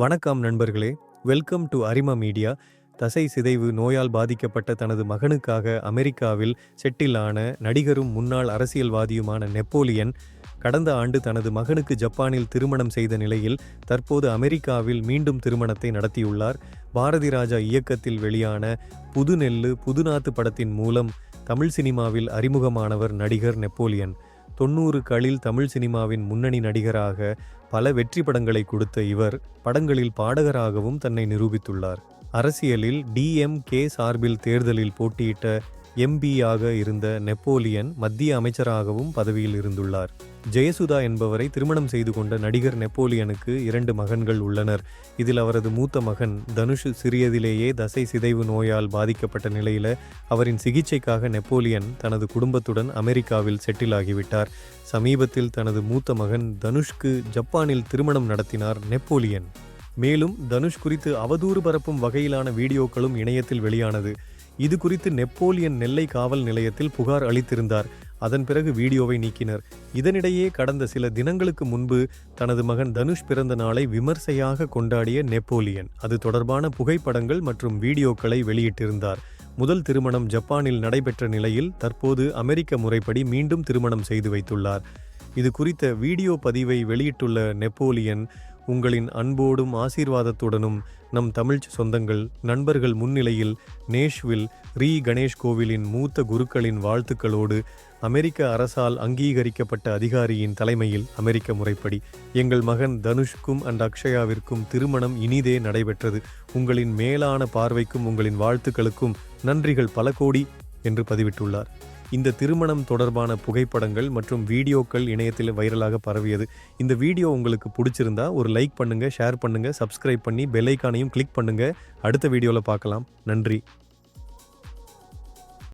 வணக்கம் நண்பர்களே. Welcome to Arima media தசை சிதைவு நோயால் பாதிக்கப்பட்ட தனது மகனுக்காக அமெரிக்காவில் செட்டிலான நடிகரும் முன்னாள் அரசியல்வாதியுமான நெப்போலியன் கடந்த ஆண்டு தனது மகனுக்கு ஜப்பானில் திருமணம் செய்த நிலையில் தற்போது அமெரிக்காவில் மீண்டும் திருமணத்தை நடத்தியுள்ளார். பாரதி ராஜா இயக்கத்தில் வெளியான புதுநெல்லு புதுநாத்து படத்தின் மூலம் தமிழ் சினிமாவில் அறிமுகமானவர் நடிகர் நெப்போலியன். தொண்ணூறுகளில் தமிழ் சினிமாவின் முன்னணி நடிகராக பல வெற்றி படங்களை கொடுத்த இவர் படங்களில் பாடகராகவும் தன்னை நிரூபித்துள்ளார். அரசியலில் டிஎம்கே சார்பில் தேர்தலில் போட்டியிட்ட எம்பியாக இருந்த நெப்போலியன் மத்திய அமைச்சராகவும் பதவியில் இருந்துள்ளார். ஜெயசுதா என்பவரை திருமணம் செய்து கொண்ட நடிகர் நெப்போலியனுக்கு இரண்டு மகன்கள் உள்ளனர். இதில் அவரது மூத்த மகன் தனுஷ் சிறியதிலேயே தசை சிதைவு நோயால் பாதிக்கப்பட்ட நிலையில அவரின் சிகிச்சைக்காக நெப்போலியன் தனது குடும்பத்துடன் அமெரிக்காவில் செட்டில் ஆகிவிட்டார். சமீபத்தில் தனது மூத்த மகன் தனுஷ்க்கு ஜப்பானில் திருமணம் நடத்தினார் நெப்போலியன். மேலும் தனுஷ் குறித்து அவதூறு பரப்பும் வகையிலான வீடியோக்களும் இணையத்தில் வெளியானது. இது குறித்து நெப்போலியன் நெல்லை காவல் நிலையத்தில் புகார் அளித்திருந்தார். அதன் பிறகு வீடியோவை நீக்கினர். இதனிடையே கடந்த சில தினங்களுக்கு முன்பு தனது மகன் தனுஷ் பிறந்த நாளை விமர்சையாக கொண்டாடிய நெப்போலியன். அது தொடர்பான புகைப்படங்கள் மற்றும் வீடியோக்களை வெளியிட்டிருந்தார். முதல் திருமணம் ஜப்பானில் நடைபெற்ற நிலையில் தற்போது அமெரிக்க முறைப்படி மீண்டும் திருமணம் செய்து வைத்துள்ளார். இது குறித்த வீடியோ பதிவை வெளியிட்டுள்ள நெப்போலியன் உங்களின் அன்போடும் ஆசீர்வாதத்துடனும் நம் தமிழ் சொந்தங்கள் நண்பர்கள் முன்னிலையில் நேஷ்வில் ரீ. கணேஷ் கோவிலின் மூத்த குருக்களின் வாழ்த்துக்களோடு அமெரிக்க அரசால் அங்கீகரிக்கப்பட்ட அதிகாரியின் தலைமையில் அமெரிக்க முறைப்படி. எங்கள் மகன் தனுஷ்க்கும் அண்ட் அக்ஷயாவிற்கும் திருமணம் இனிதே நடைபெற்றது. உங்களின் மேலான பார்வைக்கும் உங்களின் வாழ்த்துக்களுக்கும் நன்றிகள் பல கோடி என்று பதிவிட்டுள்ளார். இந்த திருமணம் தொடர்பான புகைப்படங்கள் மற்றும் வீடியோக்கள் இணையத்தில் வைரலாக பரவியது. இந்த வீடியோ உங்களுக்கு பிடிச்சிருந்தா ஒரு லைக் பண்ணுங்கள் ஷேர் பண்ணுங்கள் சப்ஸ்கிரைப் பண்ணி பெல் ஐக்கானையும் கிளிக் பண்ணுங்கள் அடுத்த வீடியோவில் பார்க்கலாம். நன்றி.